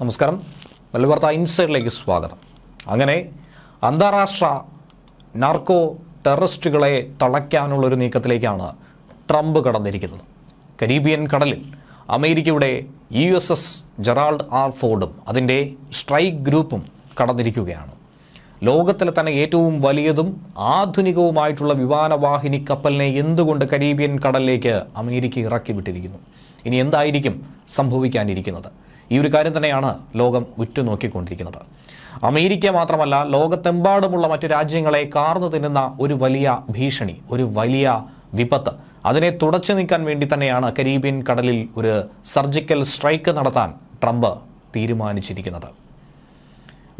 നമസ്കാരം. വെള്ളിവാർത്ത ഇൻസൈഡിലേക്ക് സ്വാഗതം. അങ്ങനെ അന്താരാഷ്ട്ര നാർക്കോ ടെററിസ്റ്റുകളെ തളയ്ക്കാനുള്ളൊരു നീക്കത്തിലേക്കാണ് ട്രംപ് കടന്നിരിക്കുന്നത്. കരീബിയൻ കടലിൽ അമേരിക്കയുടെ U S S Gerald R ഫോർഡും അതിന്റെ സ്ട്രൈക്ക് ഗ്രൂപ്പും കടന്നിരിക്കുകയാണ്. ലോകത്തിലെ തന്നെ ഏറ്റവും വലിയതും ആധുനികവുമായിട്ടുള്ള വിമാനവാഹിനി കപ്പലിനെ എന്തുകൊണ്ട് കരീബിയൻ കടലിലേക്ക് അമേരിക്ക ഇറക്കി വിട്ടിരിക്കുന്നു ഇനി എന്തായിരിക്കും സംഭവിക്കാനിരിക്കുന്നത്? ഈ ഒരു കാര്യം തന്നെയാണ് ലോകം ഉറ്റുനോക്കിക്കൊണ്ടിരിക്കുന്നത്. അമേരിക്ക മാത്രമല്ല ലോകത്തെമ്പാടുമുള്ള മറ്റു രാജ്യങ്ങളെ കാർന്നു തിന്നുന്ന ഒരു വലിയ ഭീഷണി ഒരു വലിയ വിപത്ത്. അതിനെ തുടച്ചു നീക്കാൻ വേണ്ടി തന്നെയാണ് കരീബിയൻ കടലിൽ ഒരു സർജിക്കൽ സ്ട്രൈക്ക് നടത്താൻ ട്രംപ് തീരുമാനിച്ചിരിക്കുന്നത്.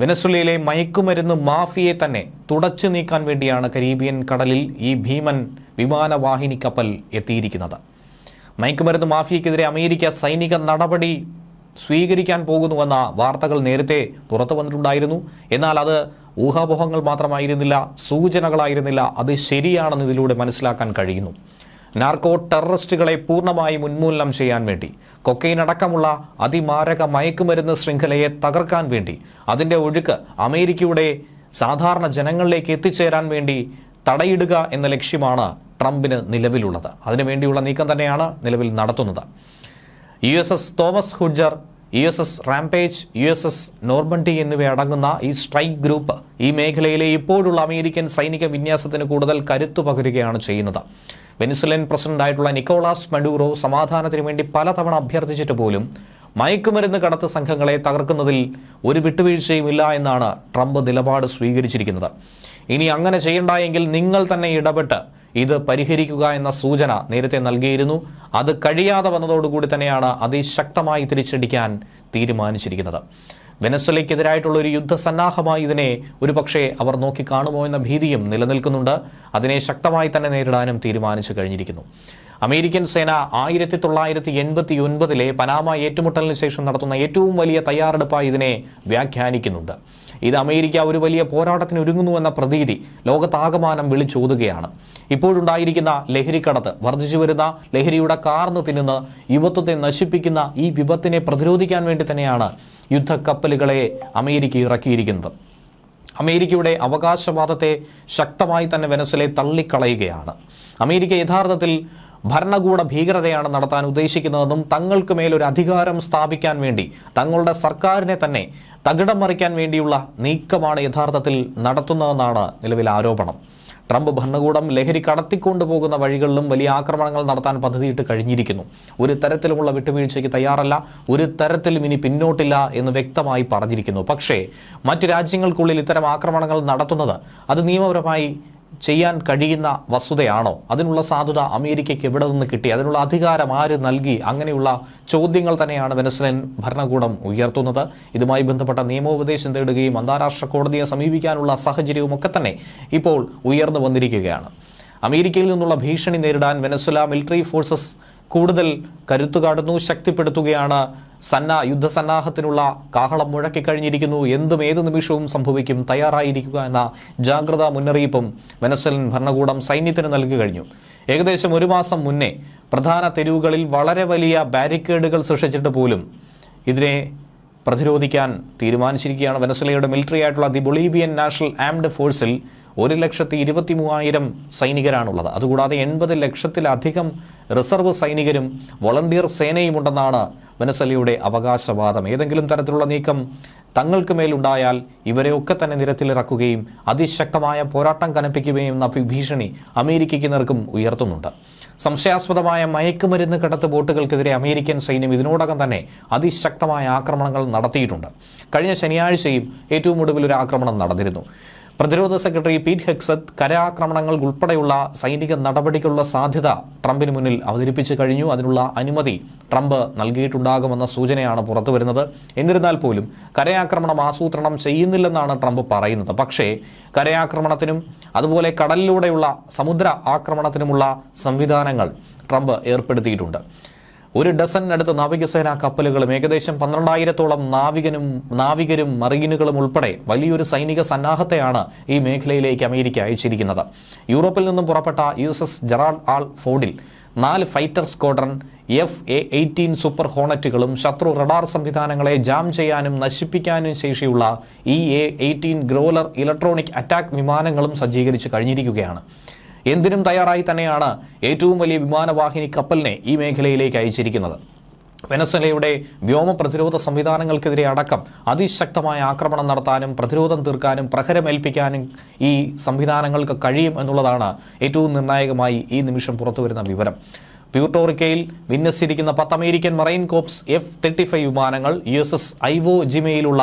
വെനസ്വലയിലെ മയക്കുമരുന്ന് മാഫിയെ തന്നെ തുടച്ചു നീക്കാൻ വേണ്ടിയാണ് കരീബിയൻ കടലിൽ ഈ ഭീമൻ വിമാനവാഹിനി കപ്പൽ എത്തിയിരിക്കുന്നത്. മയക്കുമരുന്ന് മാഫിയക്കെതിരെ അമേരിക്ക സൈനിക നടപടി സ്വീകരിക്കാൻ പോകുന്നുവെന്ന വാർത്തകൾ നേരത്തെ പുറത്തു വന്നിട്ടുണ്ടായിരുന്നു. എന്നാൽ അത് ഊഹാപോഹങ്ങൾ മാത്രമായിരുന്നില്ല സൂചനകളായിരുന്നില്ല. അത് ശരിയാണെന്ന് ഇതിലൂടെ മനസ്സിലാക്കാൻ കഴിയുന്നു. നാർക്കോ ടെററിസ്റ്റുകളെ പൂർണമായി ഉന്മൂലനം ചെയ്യാൻ വേണ്ടി കൊക്കൈൻ അടക്കമുള്ള അതിമാരക മയക്കുമരുന്ന് ശൃംഖലയെ തകർക്കാൻ വേണ്ടി അതിന്റെ ഒഴുക്ക് അമേരിക്കയുടെ സാധാരണ ജനങ്ങളിലേക്ക് എത്തിച്ചേരാൻ വേണ്ടി തടയിടുക എന്ന ലക്ഷ്യമാണ് ട്രംപിന് നിലവിലുള്ളത്. അതിനുവേണ്ടിയുള്ള നീക്കം തന്നെയാണ് നിലവിൽ നടത്തുന്നത്. U S S Thomas Hudner U S S Rampage U S S Normandy എന്നിവയടങ്ങുന്ന ഈ സ്ട്രൈക്ക് ഗ്രൂപ്പ് ഈ മേഖലയിലെ ഇപ്പോഴുള്ള അമേരിക്കൻ സൈനിക വിന്യാസത്തിന് കൂടുതൽ കരുത്തു പകരുകയാണ് ചെയ്യുന്നത്. വെനിസുലൻ പ്രസിഡന്റായിട്ടുള്ള നിക്കോളാസ് മഡൂറോ സമാധാനത്തിന് വേണ്ടി പലതവണ അഭ്യർത്ഥിച്ചിട്ട് പോലും മയക്കുമരുന്ന് കടത്ത് സംഘങ്ങളെ തകർക്കുന്നതിൽ ഒരു വിട്ടുവീഴ്ചയും ഇല്ല എന്നാണ് ട്രംപ് നിലപാട് സ്വീകരിച്ചിരിക്കുന്നത്. ഇനി അങ്ങനെ ചെയ്യണ്ടായെങ്കിൽ നിങ്ങൾ തന്നെ ഇടപെട്ട് ഇത് പരിഹരിക്കുക എന്ന സൂചന നേരത്തെ നൽകിയിരുന്നു. അത് കഴിയാതെ വന്നതോടുകൂടി തന്നെയാണ് അതിശക്തമായി തിരിച്ചടിക്കാൻ തീരുമാനിച്ചിരിക്കുന്നത്. വെനസ്വലയ്ക്കെതിരായിട്ടുള്ള ഒരു യുദ്ധസന്നാഹമായി ഇതിനെ ഒരു പക്ഷേ അവർ നോക്കിക്കാണുമോ എന്ന ഭീതിയും നിലനിൽക്കുന്നുണ്ട്. അതിനെ ശക്തമായി തന്നെ നേരിടാനും തീരുമാനിച്ചു കഴിഞ്ഞിരിക്കുന്നു. അമേരിക്കൻ സേന ആയിരത്തി തൊള്ളായിരത്തി എൺപത്തി ഒൻപതിലെ പനാമ ഏറ്റുമുട്ടലിന് ശേഷം നടത്തുന്ന ഏറ്റവും വലിയ തയ്യാറെടുപ്പായി ഇതിനെ വ്യാഖ്യാനിക്കുന്നുണ്ട്. ഇത് അമേരിക്ക ഒരു വലിയ പോരാട്ടത്തിന് ഒരുങ്ങുന്നുവെന്ന പ്രതീതി ലോകത്താകമാനം വിളിച്ചോതുകയാണ്. ഇപ്പോഴുണ്ടായിരിക്കുന്ന ലഹരിക്കടത്ത് വർദ്ധിച്ചു വരുന്ന ലഹരിയുടെ കാർന്ന് തിന്നുന്ന യുവത്വത്തെ നശിപ്പിക്കുന്ന ഈ വിപത്തിനെ പ്രതിരോധിക്കാൻ വേണ്ടി തന്നെയാണ് യുദ്ധക്കപ്പലുകളെ അമേരിക്ക ഇറക്കിയിരിക്കുന്നത്. അമേരിക്കയുടെ അവകാശവാദത്തെ ശക്തമായി തന്നെ വെനസ്വലെ തള്ളിക്കളയുകയാണ്. അമേരിക്ക യഥാർത്ഥത്തിൽ ഭരണകൂട ഭീകരതയാണ് നടത്താൻ ഉദ്ദേശിക്കുന്നതെന്നും തങ്ങൾക്ക് മേലൊരു അധികാരം സ്ഥാപിക്കാൻ വേണ്ടി തങ്ങളുടെ സർക്കാരിനെ തന്നെ തകിടം മറിക്കാൻ വേണ്ടിയുള്ള നീക്കമാണ് യഥാർത്ഥത്തിൽ നടത്തുന്നതെന്നാണ് നിലവിലെ ആരോപണം. ട്രംപ് ഭരണകൂടം ലഹരി കടത്തിക്കൊണ്ടു പോകുന്ന വഴികളിലും വലിയ ആക്രമണങ്ങൾ നടത്താൻ പദ്ധതിയിട്ട് കഴിഞ്ഞിരിക്കുന്നു. ഒരു തരത്തിലുമുള്ള വിട്ടുവീഴ്ചയ്ക്ക് തയ്യാറല്ല ഒരു തരത്തിലും ഇനി പിന്നോട്ടില്ല എന്ന് വ്യക്തമായി പറഞ്ഞിരിക്കുന്നു. പക്ഷേ മറ്റു രാജ്യങ്ങൾക്കുള്ളിൽ ഇത്തരം ആക്രമണങ്ങൾ നടത്തുന്നത് അത് നിയമപരമായി ചെയ്യാൻ കഴിയുന്ന വസ്തുതയാണോ? അതിനുള്ള സാധ്യത അമേരിക്കയ്ക്ക് എവിടെ നിന്ന് കിട്ടി? അതിനുള്ള അധികാരം ആര് നൽകി? അങ്ങനെയുള്ള ചോദ്യങ്ങൾ തന്നെയാണ് വെനസ്വലൻ ഭരണകൂടം ഉയർത്തുന്നത്. ഇതുമായി ബന്ധപ്പെട്ട നിയമോപദേശം തേടുകയും അന്താരാഷ്ട്ര കോടതിയെ സമീപിക്കാനുള്ള സാഹചര്യവും ഒക്കെ തന്നെ ഇപ്പോൾ ഉയർന്നു വന്നിരിക്കുകയാണ്. അമേരിക്കയിൽ നിന്നുള്ള ഭീഷണി നേരിടാൻ വെനസ്വല മിലിറ്ററി ഫോഴ്സസ് കൂടുതൽ കരുത്തുകാട്ടുന്നു ശക്തിപ്പെടുത്തുകയാണ് സന്ന യുദ്ധസന്നാഹത്തിനുള്ള കാഹളം മുഴക്കിക്കഴിഞ്ഞിരിക്കുന്നു എന്തും ഏത് നിമിഷവും സംഭവിക്കും. തയ്യാറായിരിക്കുക എന്ന ജാഗ്രതാ മുന്നറിയിപ്പും വെനസ്വലൻ ഭരണകൂടം സൈന്യത്തിന് നൽകി കഴിഞ്ഞു. ഏകദേശം ഒരു മാസം മുന്നേ പ്രധാന തെരുവുകളിൽ വളരെ വലിയ ബാരിക്കേഡുകൾ സൃഷ്ടിച്ചിട്ട് പോലും ഇതിനെ പ്രതിരോധിക്കാൻ തീരുമാനിച്ചിരിക്കുകയാണ് വെനസ്വലയുടെ മിലിറ്ററി ആയിട്ടുള്ള ദി ബൊളീവിയൻ നാഷണൽ ആംഡ് ഫോഴ്സിൽ ഒരു ലക്ഷത്തി ഇരുപത്തി മൂവായിരം സൈനികരാണുള്ളത്. അതുകൂടാതെ എൺപത് ലക്ഷത്തിലധികം റിസർവ് സൈനികരും വോളണ്ടിയർ സേനയും ഉണ്ടെന്നാണ് വെനസലയുടെ അവകാശവാദം. ഏതെങ്കിലും തരത്തിലുള്ള നീക്കം തങ്ങൾക്ക് മേലുണ്ടായാൽ ഇവരെയൊക്കെ തന്നെ നിരത്തിലിറക്കുകയും അതിശക്തമായ പോരാട്ടം കനപ്പിക്കുകയും എന്ന ഭീഷണി അമേരിക്കയ്ക്ക് നിർക്കും ഉയർത്തുന്നുണ്ട്. സംശയാസ്പദമായ മയക്കുമരുന്ന് കടത്ത് ബോട്ടുകൾക്കെതിരെ അമേരിക്കൻ സൈന്യം ഇതിനോടകം തന്നെ അതിശക്തമായ ആക്രമണങ്ങൾ നടത്തിയിട്ടുണ്ട്. കഴിഞ്ഞ ശനിയാഴ്ചയും ഏറ്റവും ഒടുവിൽ ഒരു ആക്രമണം നടന്നിരുന്നു. പ്രതിരോധ സെക്രട്ടറി പീറ്റ് ഹെക്സത്ത് കരാക്രമണങ്ങൾ ഉൾപ്പെടെയുള്ള സൈനിക നടപടിക്കുള്ള സാധ്യത ട്രംപിന് മുന്നിൽ അവതരിപ്പിച്ചു കഴിഞ്ഞു. അതിനുള്ള അനുമതി ട്രംപ് നൽകിയിട്ടുണ്ടാകുമെന്ന സൂചനയാണ് പുറത്തുവരുന്നത് എന്നിരുന്നാൽ പോലും കരയാക്രമണം ആസൂത്രണം ചെയ്യുന്നില്ലെന്നാണ് ട്രംപ് പറയുന്നത്. പക്ഷേ കരയാക്രമണത്തിനും അതുപോലെ കടലിലൂടെയുള്ള സമുദ്ര ആക്രമണത്തിനുമുള്ള സംവിധാനങ്ങൾ ട്രംപ് ഏർപ്പെടുത്തിയിട്ടുണ്ട്. ഒരു ഡസനടുത്ത് നാവികസേനാ കപ്പലുകളും ഏകദേശം പന്ത്രണ്ടായിരത്തോളം നാവികനും നാവികരും മറീനുകളും ഉൾപ്പെടെ വലിയൊരു സൈനിക സന്നാഹത്തെയാണ് ഈ മേഖലയിലേക്ക് അമേരിക്ക അയച്ചിരിക്കുന്നത്. യൂറോപ്പിൽ നിന്നും പുറപ്പെട്ട U S S Gerald R ഫോർഡിൽ നാല് fighter squadron F A eighteen super ഹോണറ്റുകളും ശത്രു റഡാർ സംവിധാനങ്ങളെ ജാം ചെയ്യാനും നശിപ്പിക്കാനും ശേഷിയുള്ള E A eighteen Growler electronic attack വിമാനങ്ങളും സജ്ജീകരിച്ച് കഴിഞ്ഞിരിക്കുകയാണ്. എന്തിനും തയ്യാറായി തന്നെയാണ് ഏറ്റവും വലിയ വിമാനവാഹിനി കപ്പലിനെ ഈ മേഖലയിലേക്ക് അയച്ചിരിക്കുന്നത്. വെനസ്വലയുടെ വ്യോമ പ്രതിരോധ സംവിധാനങ്ങൾക്കെതിരെ അടക്കം അതിശക്തമായ ആക്രമണം നടത്താനും പ്രതിരോധം തീർക്കാനും പ്രഹരമേൽപ്പിക്കാനും ഈ സംവിധാനങ്ങൾക്ക് കഴിയും എന്നുള്ളതാണ് ഏറ്റവും നിർണായകമായി ഈ നിമിഷം പുറത്തുവരുന്ന വിവരം. പ്യൂട്ടോറിക്കയിൽ വിന്യസിച്ചിരിക്കുന്ന പത്ത് American marine corps F thirty five വിമാനങ്ങൾ U S S Iwo ജിമയിലുള്ള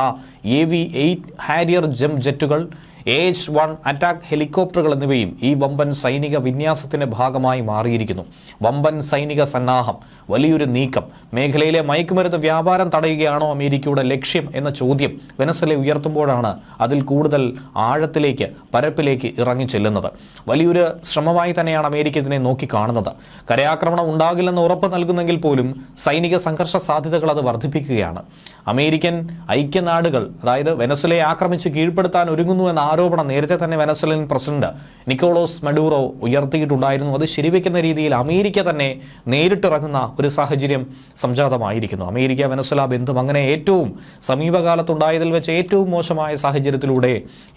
A V eight Harrier jump ജെറ്റുകൾ H one attack ഹെലികോപ്റ്ററുകൾ എന്നിവയും ഈ വമ്പൻ സൈനിക വിന്യാസത്തിന്റെ ഭാഗമായി മാറിയിരിക്കുന്നു. വമ്പൻ സൈനിക സന്നാഹം വലിയൊരു നീക്കം. മേഖലയിലെ മയക്കുമരുന്ന് വ്യാപാരം തടയുകയാണോ അമേരിക്കയുടെ ലക്ഷ്യം എന്ന ചോദ്യം വെനസലെ ഉയർത്തുമ്പോഴാണ് അതിൽ കൂടുതൽ ആഴത്തിലേക്ക് പരപ്പിലേക്ക് ഇറങ്ങി ചെല്ലുന്നത്. വലിയൊരു ശ്രമമായി തന്നെയാണ് അമേരിക്ക ഇതിനെ നോക്കിക്കാണുന്നത്. കരയാക്രമണം ഉണ്ടാകില്ലെന്ന് ഉറപ്പ് നൽകുന്നെങ്കിൽ പോലും സൈനിക സംഘർഷ സാധ്യതകൾ അത് വർദ്ധിപ്പിക്കുകയാണ്. അമേരിക്കൻ ഐക്യനാടുകൾ അതായത് വെനസുലയെ ആക്രമിച്ച് കീഴ്പ്പെടുത്താൻ ഒരുങ്ങുന്നു എന്ന ആരോപണം നേരത്തെ തന്നെ വെനസ്വലൻ പ്രസിഡന്റ് നിക്കോളോസ് മഡൂറോ ഉയർത്തിയിട്ടുണ്ടായിരുന്നു. അത് ശരിവെക്കുന്ന രീതിയിൽ അമേരിക്ക തന്നെ നേരിട്ടിറങ്ങുന്ന ഒരു സാഹചര്യം സംജാതമായിരിക്കുന്നു. അമേരിക്ക വെനസ്വല ബന്ധം അങ്ങനെ ഏറ്റവും സമീപകാലത്തുണ്ടായതിൽ വെച്ച് ഏറ്റവും മോശമായ സാഹചര്യത്തിലൂടെ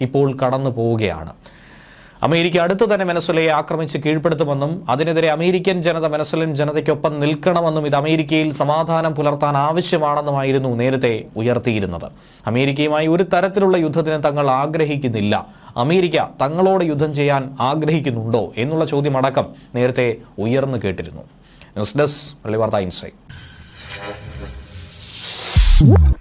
ഇപ്പോൾ കടന്നു പോവുകയാണ് അമേരിക്ക അടുത്ത് തന്നെ വെനസ്വലയെ ആക്രമിച്ച് കീഴ്പ്പെടുത്തുമെന്നും അതിനെതിരെ അമേരിക്കൻ ജനത വെനസ്വലൻ ജനതയ്ക്കൊപ്പം നിൽക്കണമെന്നും ഇത് അമേരിക്കയിൽ സമാധാനം പുലർത്താൻ ആവശ്യമാണെന്നുമായിരുന്നു നേരത്തെ ഉയർത്തിയിരുന്നത്. അമേരിക്കയുമായി ഒരു തരത്തിലുള്ള യുദ്ധത്തിന് തങ്ങൾ ആഗ്രഹിക്കുന്നില്ല. അമേരിക്ക തങ്ങളോട് യുദ്ധം ചെയ്യാൻ ആഗ്രഹിക്കുന്നുണ്ടോ എന്നുള്ള ചോദ്യമടക്കം നേരത്തെ ഉയർന്നു കേട്ടിരുന്നു. ന്യൂസ് ഡെസ്ക് വാർത്ത ഇൻസൈറ്റ്.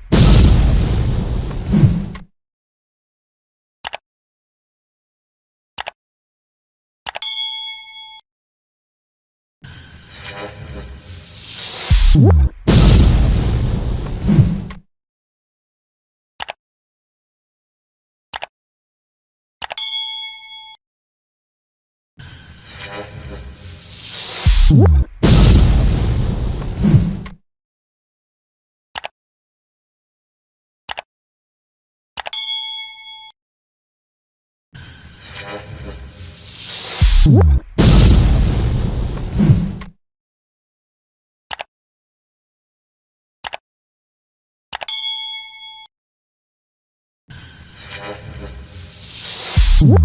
What? Woo!